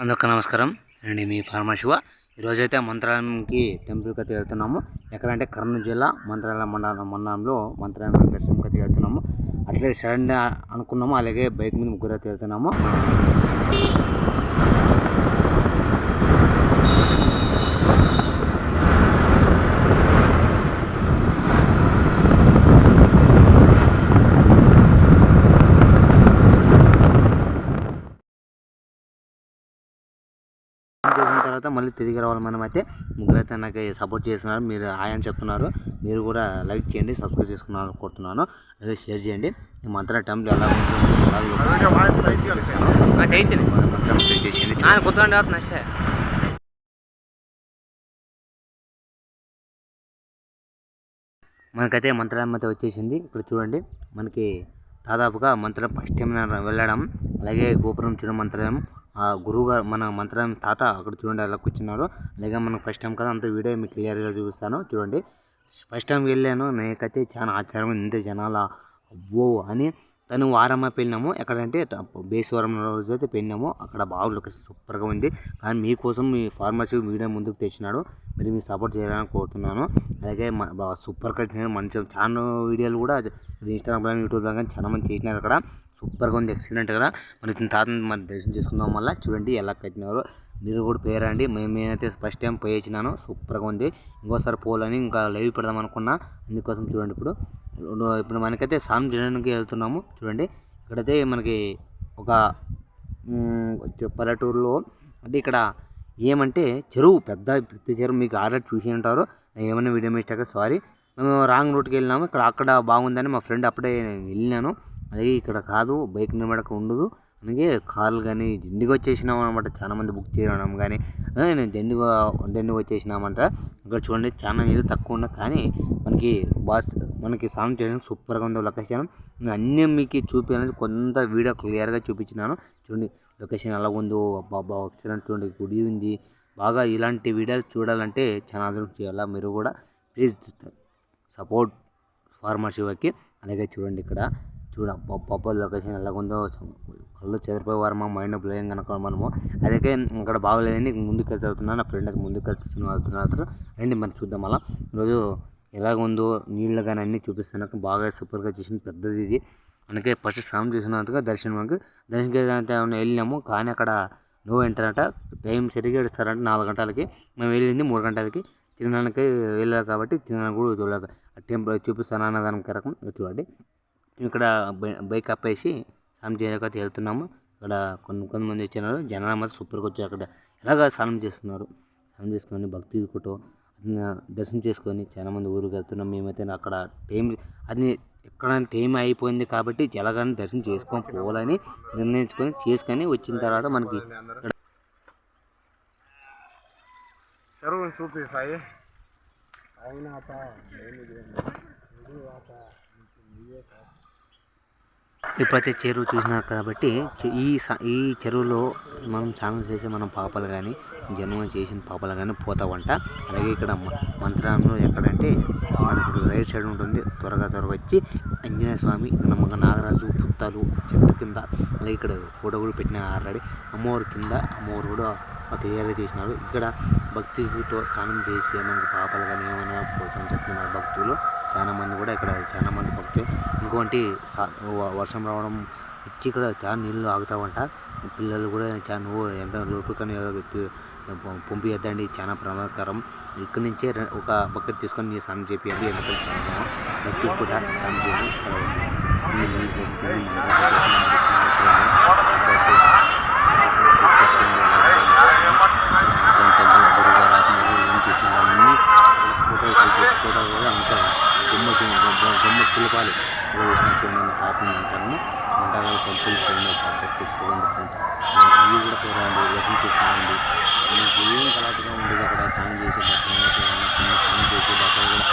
అందరికీ నమస్కారం. నేను మీ ఫార్మా శివ. ఈరోజైతే మంత్రాలయంకి టెంపుల్కి అయితే వెళ్తున్నాము. ఎక్కడంటే కర్నూలు జిల్లా మంత్రాలయం మండలం మండలంలో మంత్రాలయం దర్శనంకి అయితే వెళ్తున్నాము. అట్లే సడన్గా అనుకున్నాము అలాగే బైక్ మీద ముగ్గురు అయితే వెళ్తున్నాము చేసిన తర్వాత మళ్ళీ తిరిగి రావాలి మనం అయితే ముగ్గురు అయితే నాకు సపోర్ట్ చేస్తున్నారు. మీరు హాయ్ అని చెప్తున్నారు. మీరు కూడా లైక్ చేయండి సబ్స్క్రైబ్ చేసుకున్నారు కోరుతున్నాను. అలాగే షేర్ చేయండి. ఈ మంత్ర టైంలో ఎలా ఉంటుంది. మంత్రం చేసేయండి. మనకైతే మంత్రాలయం అయితే వచ్చేసింది. ఇక్కడ చూడండి. మనకి దాదాపుగా మంత్రం ఫస్ట్ టైం వెళ్ళడం. అలాగే గోపురం చూడడం మంత్రాలయం ఆ గురువు గారు మన మంత్రం తాత అక్కడ చూడండి అలా కూర్చున్నారు. అలాగే మనకు ఫస్ట్ టైం కదా అంత వీడియో మీకు క్లియర్గా చూపిస్తాను. చూడండి. ఫస్ట్ టైం వెళ్ళాను. నాకైతే చాలా ఆశ్చర్యం ఇంత జనాల అబ్బో అని తను వారమ్మ వెళ్ళినాము ఎక్కడంటే బేస్వరం రోజు అయితే వెళ్ళినాము అక్కడ బాగా లొకేషన్ సూపర్గా ఉంది. కానీ మీకోసం మీ ఫార్మసీ వీడియో ముందుకు తెచ్చినాడు. మీరు మీరు సపోర్ట్ చేయాలని కోరుతున్నాను. అలాగే సూపర్ కట్టిన మంచిగా చాలా వీడియోలు కూడా ఇన్స్టాగ్రామ్ యూట్యూబ్లో కానీ చాలా మంది చేసినారు అక్కడ. సూపర్గా ఉంది ఎక్సలెంట్ కదా. మరి ఇతని తాతని మరి దర్శనం చేసుకుందాం వల్ల చూడండి ఎలా కట్టినారో. మీరు కూడా పేరండి. మేము నేనైతే ఫస్ట్ టైం పోయి వచ్చినాను. సూపర్గా ఉంది. ఇంకోసారి పోలని ఇంకా లైవ్ పెడదాం అనుకున్నా. అందుకోసం చూడండి ఇప్పుడు. ఇప్పుడు మనకైతే స్నానం చేయడానికి వెళ్తున్నాము. చూడండి. ఇక్కడైతే మనకి ఒక పల్లెటూరులో అంటే ఇక్కడ ఏమంటే చెరువు పెద్ద పెద్ద చెరువు. మీకు ఆల్రెడీ చూసి ఉంటారు. ఏమైనా వీడియో మిస్టేక్ సారీ మేము రాంగ్ రూట్కి వెళ్ళినాము. ఇక్కడ అక్కడ బాగుందని మా ఫ్రెండ్ అప్పుడే వెళ్ళినాను. అలాగే ఇక్కడ కాదు బైక్ నిలబడక ఉండదు. అలాగే కార్లు కానీ దిండిగా వచ్చేసినాం అనమాట చాలా మంది బుక్ చేయడం కానీ నేను దిండిగా దిండిగా వచ్చేసినామంట. ఇక్కడ చూడండి చాలా నీళ్ళు తక్కువ ఉన్న కానీ మనకి బాస్ మనకి సాంగ్ చేయడానికి సూపర్గా ఉంది లొకేషన్. నేను అన్నీ మీకు చూపించాలని కొంత వీడియో క్లియర్గా చూపించినాను. చూడండి లొకేషన్ ఎలా ఉందో. బాబా చూడండి గుడి ఉంది. బాగా ఇలాంటి వీడియోలు చూడాలంటే చాలా అదృష్టం చేయాలా మీరు కూడా. ప్లీజ్ సపోర్ట్ ఫార్మర్ శివకి. అలాగే చూడండి ఇక్కడ. చూడ పప్ప లొకేషన్ ఎలా ఉందో కళ్ళు చెదిరిపోయే వారు మా మైండ్ బ్లోయింగ్ కనుక మనము. అదే ఇక్కడ బాగోలేదని ముందుకు వెళ్తున్నా నా ఫ్రెండ్ ముందుకు వెళ్తున్నాను వెళ్తున్నారు రండి మరి చూద్దాం అలా ఈరోజు ఎలాగ ఉందో నీళ్ళు కానీ అన్నీ చూపిస్తున్నాక బాగా సూపర్గా చేసిన పెద్దది ఇది. అందుకే ఫస్ట్ స్నానం చేసినందుకు దర్శనంకి దర్శనంకి ఏమైనా వెళ్ళినాము కానీ అక్కడ నో ఎంటర్ అంట. టైం సరిగ్గా ఇస్తారంట నాలుగు గంటలకి. మేము వెళ్ళింది మూడు గంటలకి. తినడానికి వెళ్ళారు కాబట్టి తినడానికి కూడా చూడలేక టెంపుల్ చూపిస్తాను అన్నదానికి రకం చూడండి. ఇక్కడ బై- బైక్ అప్పేసి స్నానం చేయడానికి వెళ్తున్నాము. ఇక్కడ కొన్ని కొంతమంది వచ్చినారు. జనాలు మాత్రం సూపర్గా వచ్చారు అక్కడ. ఎలాగ స్నానం చేస్తున్నారు? స్నానం చేసుకొని భక్తి ఫోటో దర్శనం చేసుకొని చాలామంది ఊరికి వెళ్తున్నాం. మేమైతే అక్కడ టైం అది ఎక్కడ టైం అయిపోయింది కాబట్టి ఎలాగైనా దర్శనం చేసుకొని పోవాలని నిర్ణయించుకొని చేసుకొని వచ్చిన తర్వాత మనకి చెరువుని చూపి సాయి. అయినాక ఇప్పుడైతే చెరువు చూసినారు కాబట్టి ఈ ఈ చెరువులో మనం స్నానం చేసే మనం పాపలు కానీ జన్మ చేసిన పాపలు కానీ పోతావంట. అలాగే ఇక్కడ మ- మంత్రాలయంలో ఎక్కడంటే మనకు రైట్ సైడ్ ఉంటుంది. త్వరగా త్వరగా వచ్చి ఆంజనేయ స్వామి నమ్మక నాగరాజు పుత్తలు చెట్టు కింద అలాగే ఇక్కడ ఫోటో కూడా పెట్టిన ఆల్రెడీ అమ్మవారి కింద అమ్మవారు కూడా క్లియర్గా చేసినారు ఇక్కడ భక్తితో స్నానం చేసి మనకు పాపలు కానీ ఏమైనా పోతామని చెప్తున్నారు భక్తులు చాలా మంది కూడా ఇక్కడ చాలా మంది భక్తులు. ఇంకోటి సా- వర్షం రావడం వచ్చి ఇక్కడ చాలా నీళ్ళు ఆగుతావంట. పిల్లలు కూడా చాలా నువ్వు ఎంత లోటు కానీ పంపించద్దండి చాలా ప్రమాదకరం. ఇక్కడి నుంచే ఒక బకెట్ తీసుకొని మీరు స్నానం చేపియండి. ఎందుకంటే చాలా బాగుంది. కూడా స్నానం చేయడం చాలా ఫోటో ఫోటో కూడా అంతా. బొమ్మ శిల్పాలు ఇలా చేసిన చూడండి మా ఉంటాను అంటాను మంటాల టెంపుల్ చూడండి పాప సూపర్గా ఉంది. ఫ్రెండ్స్. ఇవి కూడా పేరండి వ్యక్తం చూసుకోండి ఏం కలాటుగా ఉండేది అక్కడ స్నానం చేసే బట్టలు స్నానం చేసే బట్టలు కూడా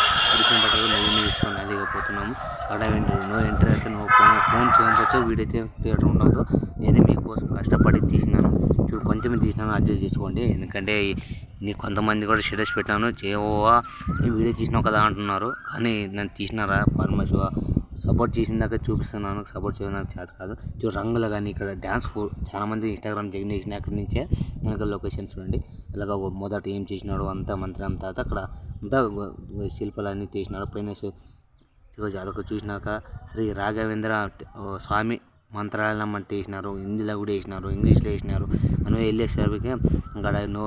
అదిగపోతున్నాము అక్కడ నో ఎంట్రీ అయితే నో ఫోన్. ఫోన్ చేయవచ్చు వీడియో అయితే థియేటర్ ఉండదు. నేను మీకోసం కష్టపడి తీసినాను చూడు కొంచెం తీసినాను అడ్జస్ట్ చేసుకోండి. ఎందుకంటే నీ కొంతమంది కూడా స్టేటస్ పెట్టాను చేయవా ఈ వీడియో తీసినావు కదా అంటున్నారు. కానీ నన్ను తీసినారా? ఫార్మసీ సపోర్ట్ చేసిన దాకా చూపిస్తున్నాను. సపోర్ట్ చేయడం నాకు చేత కాదు. చూడు రంగులు కానీ ఇక్కడ డ్యాన్స్ ఫో చాలామంది ఇన్స్టాగ్రామ్ జగన్ చేసిన అక్కడి నుంచే మనకు లొకేషన్ చూడండి. ఇలాగ మొదట ఏం చేసినాడు అంతా మంత్రి అంతా అక్కడ అంతా శిల్పాలన్నీ తీసినాడు. పైన ఈరోజు అదొక చూసినాక శ్రీ రాఘవేంద్ర ఓ స్వామి మంత్రాలయం అంటే వేసినారు హిందీలో కూడా వేసినారు ఇంగ్లీష్లో వేసినారు. మనం వెళ్ళేసరికి అక్కడ నో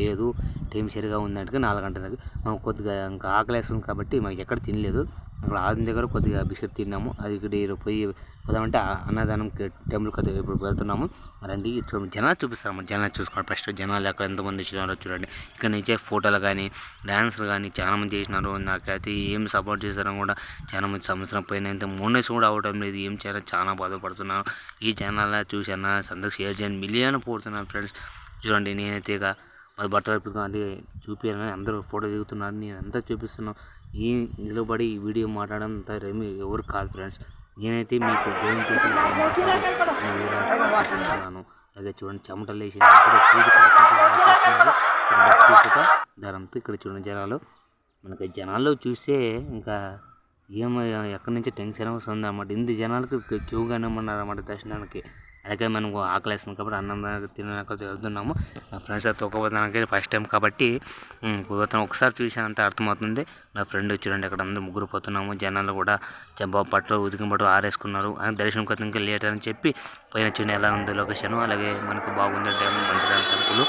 లేదు టైం సరిగా ఉందంటే నాలుగు గంటలకి కొద్దిగా ఇంకా ఆకలేస్తుంది కాబట్టి మాకు ఎక్కడ తినలేదు. అక్కడ ఆదిన దగ్గర కొద్దిగా బిస్కెట్ తిన్నాము. అది ఇక్కడ పోయి పోదామంటే ఆ అన్నదానం టెంపుల్ కొద్దిగా ఇప్పుడు వెళ్తున్నాము. రండి చూ జనాలు చూపిస్తాము జనాలు చూసుకోండి. ఫస్ట్ జనాలు ఎక్కడ ఎంతమంది వచ్చినారో చూడండి. ఇక్కడ నుంచే ఫోటోలు కానీ డ్యాన్స్లు కానీ చాలా మంది చేసినారు. నాకైతే ఏం సపోర్ట్ చేశారో కూడా చాలా మంది సంవత్సరం పైన ఇంత మూడేసి కూడా అవడం లేదు. ఏం చేయాలో చాలా బాధపడుతున్నాను. ఈ ఛానల్ చూసాను సందర్శ షేర్ చేయండి మిలియన్ పోతున్నాను ఫ్రెండ్స్. చూడండి నేనైతే ఇక బట్టలు పెట్టుకుంటే చూపించాలని అందరూ ఫోటో దిగుతున్నారు. నేను అంతా చూపిస్తున్నాను. ఈ నిలబడి ఈ వీడియో మాట్లాడడం అంత రేమి ఎవరు కాదు ఫ్రెండ్స్. నేనైతే మీకు జైన్ చేసి మాట్లాడుతున్నాను చూడండి చెమటలు వేసి ఇక్కడ పూజ ఇక్కడ చూడండి జనాలు. మనకి జనాల్లో చూస్తే ఇంకా ఏమో ఎక్కడి నుంచి టెన్షన్ వస్తుంది అన్నమాట ఇంత జనాలకు క్యూగానే ఉన్నారు అన్నమాట దర్శనానికి. అలాగే మనకు ఆకలేస్తుంది కాబట్టి అన్నం తినడానికి వెళ్తున్నాము. నా ఫ్రెండ్స్ తొక్కపోతానికి ఫస్ట్ టైం కాబట్టి ఉమ్, ఒకసారి చూసానంత అర్థమవుతుంది. నా ఫ్రెండ్ చూడండి అక్కడ అందరూ ముగ్గురు పోతున్నాము. జనాలు కూడా జబ్బా పట్లు ఉతికిన పట్టు ఆరేసుకున్నారు. ఆ దర్శనం కొత్త ఇంకా లేట్ అని చెప్పి పైన చూడండి ఎలా ఉంది లొకేషన్ అలాగే మనకు బాగుంది డ్యామ్ మంచి టెంపుల్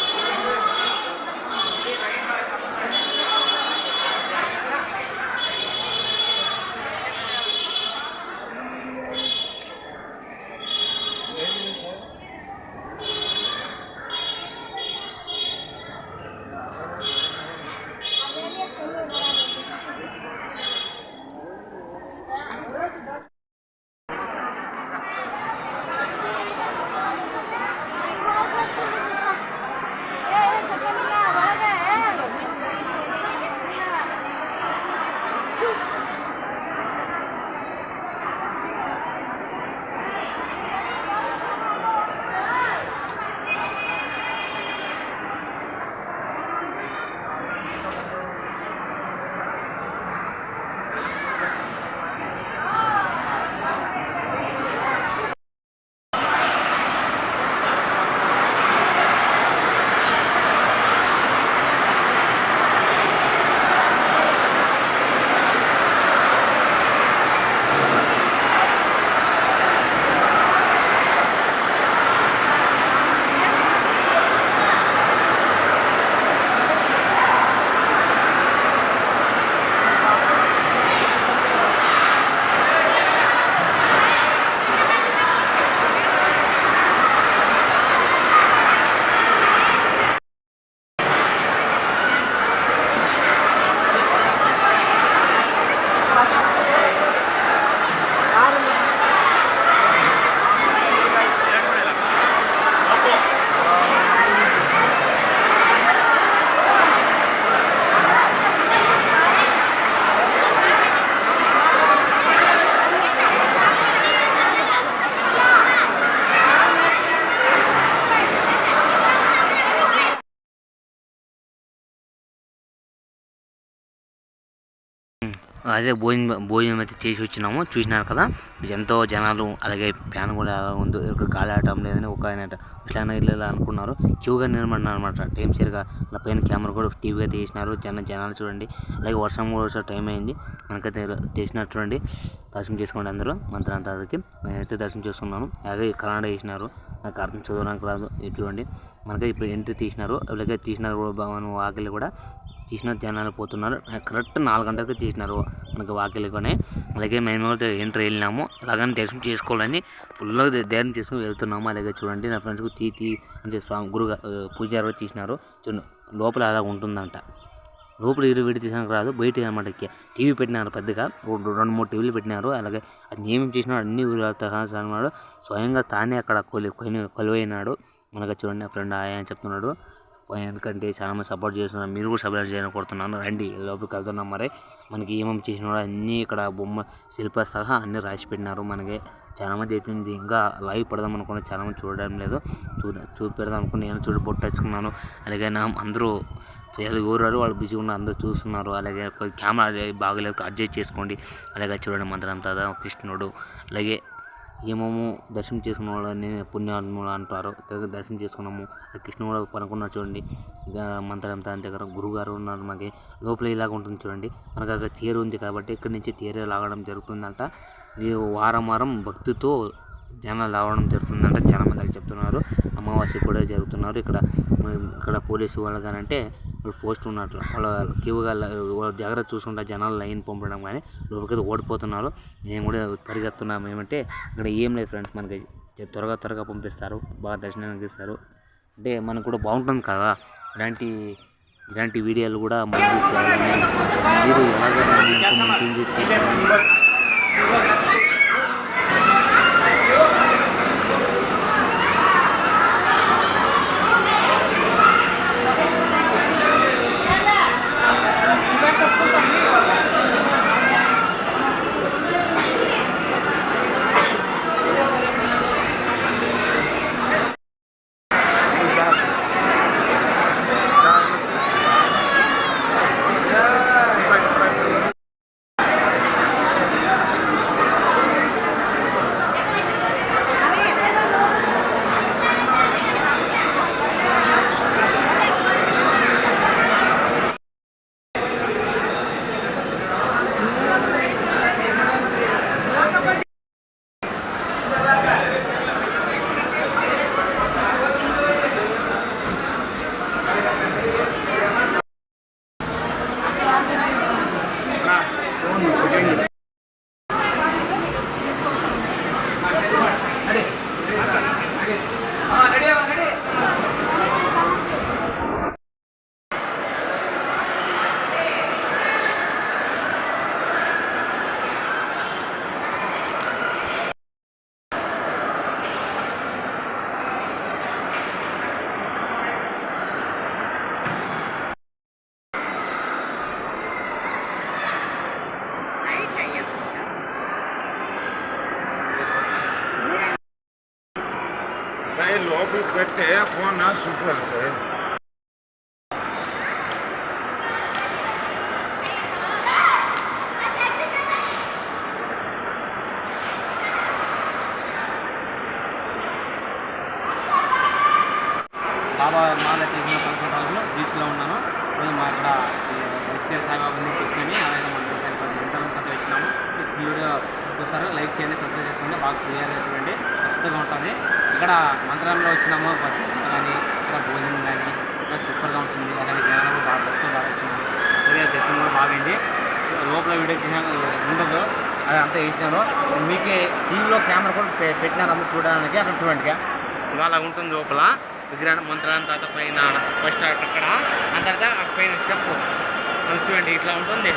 అదే భోజనం భోజనం అయితే చేసి వచ్చినాము. చూసినారు కదా. ఎంతో జనాలు అలాగే ఫ్యాన్ కూడా ఎలా ఉందో ఇక్కడ గాలి ఆడటం లేదని ఒక ఆయన ఇట్లా ఇట్లా అనుకున్నారు. క్యూగా నిలబడినారు అనమాట టైం సరిగా అలా పైన కెమెరా కూడా టీవీగా తీసినారు జన జనాలు చూడండి. అలాగే వర్షం కూడా వచ్చే టైం అయింది. మనకైతే చేసినట్టు చూడండి. దర్శనం చేసుకోండి అందరూ. మంత్రాంతానికి నేనైతే దర్శనం చేసుకున్నాను. అలాగే కన్నడ వేసినారు. నాకు అర్థం చదవడానికి రాదు. చూడండి. మనకి ఇప్పుడు ఎంట్రీ తీసినారు. అలాగే తీసినారు భవన్ ఆకలి కూడా. తీసిన జనాలు పోతున్నారు. కరెక్ట్ నాలుగు గంటలకు తీసినారు మనకి వాకిలిలోనే అలాగే మేము ఎంటర్ ఎంట్రీ వెళ్ళినాము. అలాగని దర్శనం చేసుకోవాలని ఫుల్గా ధైర్యం చేసుకుని వెళ్తున్నాము. అలాగే చూడండి నా ఫ్రెండ్స్కి తీ తీ అంటే స్వామి గురుగా పూజారి తీసినారు. చూడండి లోపల అలా ఉంటుందంట. లోపల ఇరు విడి తీసానికి రాదు. బయట అనమాట టీవీ పెట్టినారు పెద్దగా. రెండు మూడు టీవీలు పెట్టినారు. అలాగే అది ఏమేమి చేసినాడు అన్ని అన్నాడు స్వయంగా తానే అక్కడ కొలి కొని కొలువైనాడు. మనకు చూడండి నా ఫ్రెండ్ ఆయన చెప్తున్నాడు. ఎందుకంటే చాలా మంది సపోర్ట్ చేస్తున్నారు. మీరు కూడా సపోర్ట్ చేయాలని కోరుతున్నాను. రండి లోపలికి వెళ్తున్నాం. మరి మనకి ఏమేమి చేసినాడో అన్నీ ఇక్కడ బొమ్మ శిల్ప సహా అన్నీ రాసి పెట్టినారు. మనకి చాలా మంది ఇంకా లైవ్ పెడదాం అనుకున్నా చాలా మంది చూడడం లేదు. చూ చూపెడదాం అనుకుని నేను చూడ బొట్టు అలాగే నా అందరూ ఏదో ఊరారు వాళ్ళు బిజీగా ఉన్నారు. అందరూ చూస్తున్నారు. అలాగే కెమెరా బాగలేదు. అడ్జస్ట్ చేసుకోండి. అలాగే చూడండి మంత్రం తాత కృష్ణుడు. అలాగే ఏమేమో దర్శనం చేసుకున్న వాళ్ళని పుణ్యాత్ములు అంటారు. దర్శనం చేసుకున్నాము. కృష్ణ కూడా పనుకున్నారు చూడండి. ఇంకా మంత్రం తాత దగ్గర గురుగారు ఉన్నారు మనకి లోపల ఇలాగ ఉంటుంది చూడండి. మనకు అక్కడ తీర ఉంది కాబట్టి ఇక్కడి నుంచి తేరు లాగడం జరుగుతుందంట. ఇది వారం వారం భక్తితో జనాలు రావడం జరుగుతుందంట. చాలా మంది చెప్తున్నారు. అమావాస్య కూడా జరుగుతున్నారు. ఇక్కడ ఇక్కడ పోలీసు వాళ్ళు కానంటే పోస్ట్ ఉన్నట్లు వాళ్ళ క్యూగా జాగ్రత్త చూసుకుంటా జనాలు లైన్ పంపడం కానీ లోపలికి ఓడిపోతున్నారు. మేము కూడా పరిగెత్తున్నాం. ఏమంటే ఇక్కడ ఏం లేదు ఫ్రెండ్స్ మనకి. త్వరగా త్వరగా పంపిస్తారు. బాగా దర్శనానికి ఇస్తారు. అంటే మనకు కూడా బాగుంటుంది కదా. ఇలాంటి ఇలాంటి వీడియోలు కూడా మనకి మీరు ఎలాగైనా ఇంకా మంచి తీసుకోవాలి సాయి అంటే ఫోన్ సూపర్ సార్ బాబా మాల చేసిన పదకొండు బీచ్లో ఉన్నాను. ఇప్పుడు మా ఇక్కడ హెచ్కేఆర్ సాయిబాబాని చూసుకొని అలాగే మన ఇంటర్నెట్ అంతా వచ్చినాము వీడియో చూస్తారు? లైక్ చేయండి సబ్స్క్రైబ్ చేసుకోండి. బాగా క్లియర్గా చూడండి. ఖచ్చితంగా ఉంటుంది ఇక్కడ మంత్రంలో వచ్చినాము కానీ ఇక్కడ భోజనం కానీ సూపర్గా ఉంటుంది అలాగే జనాలు కూడా బాగా భక్తులు బాగా వచ్చినాము అలాగే దర్శనం కూడా బాగుంది. లోపల వీడియో తీసిన ఉండదు. అది అంతా వేసినారు. మీకే టీవీలో కెమెరా కూడా పెట్టినారు చూడడానికి అక్కడ చూడండి ఇంకా అలా ఉంటుంది లోపల విగ్రహం మంత్రాన్ని తర్వాత పైన ఫస్ట్ అక్కడ. ఆ తర్వాత పైన స్టెప్ చూడండి ఇట్లా ఉంటుంది.